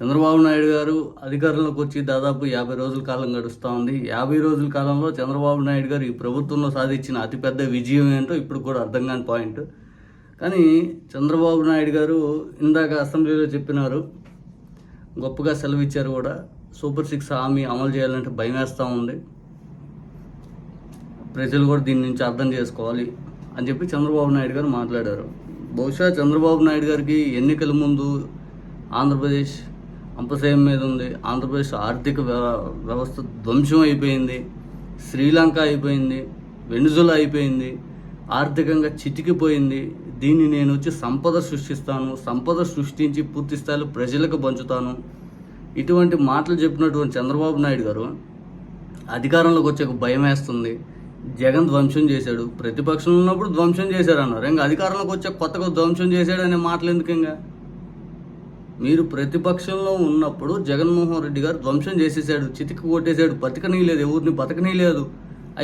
చంద్రబాబు నాయుడు గారు అధికారంలోకి వచ్చి దాదాపు యాభై రోజుల కాలం గడుస్తూ ఉంది. యాభై రోజుల కాలంలో చంద్రబాబు నాయుడు గారు ఈ ప్రభుత్వంలో సాధించిన అతిపెద్ద విజయం ఏంటో ఇప్పుడు కూడా అర్థం కాని పాయింట్ కానీ చంద్రబాబు నాయుడు గారు ఇందాక అసెంబ్లీలో చెప్పినారు గొప్పగా సెలవు ఇచ్చారు కూడా. సూపర్ సిక్స్ హామీ అమలు చేయాలంటే భయం వేస్తూ ఉంది. ప్రజలు కూడా దీని నుంచి అర్థం చేసుకోవాలి అని చెప్పి చంద్రబాబు నాయుడు గారు మాట్లాడారు. బహుశా చంద్రబాబు నాయుడు గారికి ఎన్నికల ముందు ఆంధ్రప్రదేశ్ అంపశయం మీద ఉంది. ఆంధ్రప్రదేశ్ ఆర్థిక వ్యవస్థ ధ్వంసం అయిపోయింది. శ్రీలంక అయిపోయింది. వెనుజులా అయిపోయింది. ఆర్థికంగా చితికిపోయింది దీన్ని నేను వచ్చి సంపద సృష్టిస్తాను. సంపద సృష్టించి పూర్తి స్థాయిలో ప్రజలకు పంచుతాను. ఇటువంటి మాటలు చెప్పినటువంటి చంద్రబాబు నాయుడు గారు అధికారంలోకి వచ్చాక భయం వేస్తుంది. జగన్ ధ్వంసం చేశాడు. ప్రతిపక్షంలో ఉన్నప్పుడు ధ్వంసం చేశాడు అన్నారు ఇంకా అధికారంలోకి వచ్చాక కొత్తగా ధ్వంసం చేశాడు అనే మాటలు ఎందుకు ఇంకా? మీరు ప్రతిపక్షంలో ఉన్నప్పుడు జగన్మోహన్ రెడ్డి గారు ధ్వంసం చేసేసాడు చితికి కొట్టేశాడు బతకనీయలేదు ఎవరిని బతకనీయలేదు.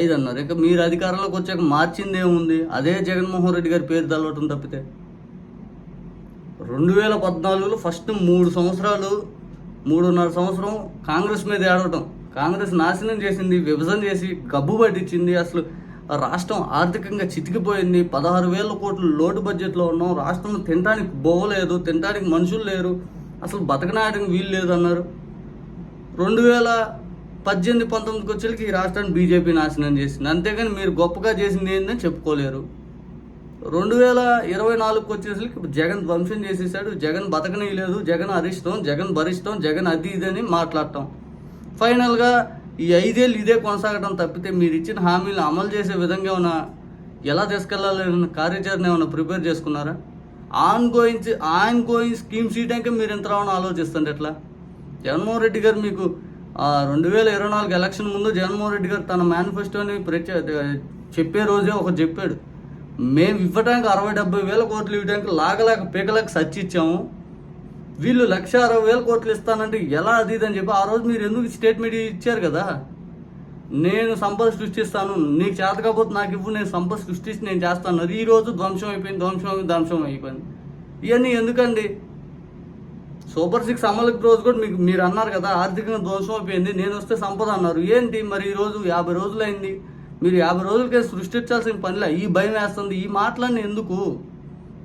ఐదు అన్నారు ఇక మీరు అధికారంలోకి వచ్చాక మార్చింది ఏముంది అదే జగన్మోహన్ రెడ్డి గారి పేరు తలవటం తప్పితే. రెండు వేల పద్నాలుగులో ఫస్ట్ మూడు సంవత్సరాలు మూడున్నర సంవత్సరం కాంగ్రెస్ మీద ఏడవటం కాంగ్రెస్ నాశనం చేసింది విభజన చేసి గబ్బు పట్టించింది అసలు రాష్ట్రం ఆర్థికంగా చితికిపోయింది. పదహారు వేల కోట్లు లోటు బడ్జెట్లో ఉన్నాం. రాష్ట్రంలో తినడానికి బోగలేదు. తినడానికి మనుషులు లేరు. అసలు బతకనాయడానికి వీలు లేదు అన్నారు రెండు వేల పద్దెనిమిది పంతొమ్మిదికి వచ్చేకి ఈ రాష్ట్రాన్ని బీజేపీ నాశనం చేసింది. అంతేగాని మీరు గొప్పగా చేసింది ఏంటని చెప్పుకోలేరు. రెండు వేల ఇరవై నాలుగుకి వచ్చేసరికి ఇప్పుడు జగన్ ధ్వంసం చేసేసాడు. జగన్ బతకనీయలేదు. జగన్ అరిష్టం జగన్ భరిష్టం జగన్ అది ఇది అని మాట్లాడటం ఫైనల్గా ఈ ఐదేళ్ళు ఇదే కొనసాగడం తప్పితే మీరు ఇచ్చిన హామీలు అమలు చేసే విధంగా ఏమైనా ఎలా తీసుకెళ్ళాలన్న కార్యాచరణ ఏమైనా ప్రిపేర్ చేసుకున్నారా? Ongoing ongoing schemes చేయడానికి మీరు ఎంత రావడం ఆలోచిస్తుంటే ఎట్లా? జగన్మోహన్ రెడ్డి గారు మీకు రెండు వేల ఇరవై నాలుగు ఎలక్షన్ ముందు జగన్మోహన్ రెడ్డి గారు తన మేనిఫెస్టోని ప్రత్యే చెప్పే రోజే ఒకటి చెప్పాడు. మేము ఇవ్వడానికి అరవై డెబ్బై వేల కోట్లు ఇవ్వడానికి లాగలేక పీకలేక సచ్చి ఇచ్చాము. వీళ్ళు లక్ష అరవై వేల కోట్లు ఇస్తానంటే ఎలా అది ఇది అని చెప్పి ఆ రోజు మీరు ఎందుకు స్టేట్మెంట్ ఇచ్చారు కదా? నేను సంపద సృష్టిస్తాను నీకు చేత కాకపోతే నాకు ఇవ్వు నేను సంపద సృష్టించి నేను చేస్తాను అది ఈరోజు ధ్వంసం అయిపోయింది ధ్వంసం ధ్వంసం అయిపోయింది. ఇవన్నీ ఎందుకండి? సూపర్ సిక్స్ అమలుకి రోజు కూడా మీకు మీరు అన్నారు కదా ఆర్థికంగా ధ్వంసం అయిపోయింది నేను వస్తే సంపద అన్నారు. ఏంటి మరి ఈరోజు యాభై రోజులైంది? మీరు యాభై రోజులకే సృష్టించాల్సిన పనిలే ఈ భయం వేస్తుంది. ఈ మాటలన్నీ ఎందుకు?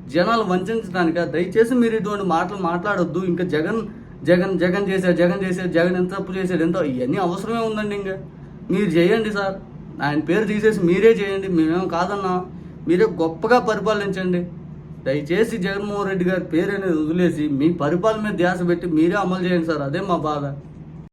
జనాలు వంచడానిక దయచేసి మీరు ఇటువంటి మాటలు మాట్లాడొద్దు. ఇంకా జగన్ జగన్ జగన్ చేశాడు జగన్ చేశాడు జగన్ ఎంత తప్పు చేశాడు ఎంత ఇవన్నీ అవసరమే ఉందండి ఇంకా. మీరు చేయండి సార్. ఆయన పేరు తీసేసి మీరే చేయండి. మేమేం కాదన్నా. మీరే గొప్పగా పరిపాలించండి. దయచేసి జగన్మోహన్ రెడ్డి గారి పేరు అనేది వదిలేసి మీ పరిపాలన మీద ధ్యాస పెట్టి మీరే అమలు చేయండి సార్. అదే మా బాధ.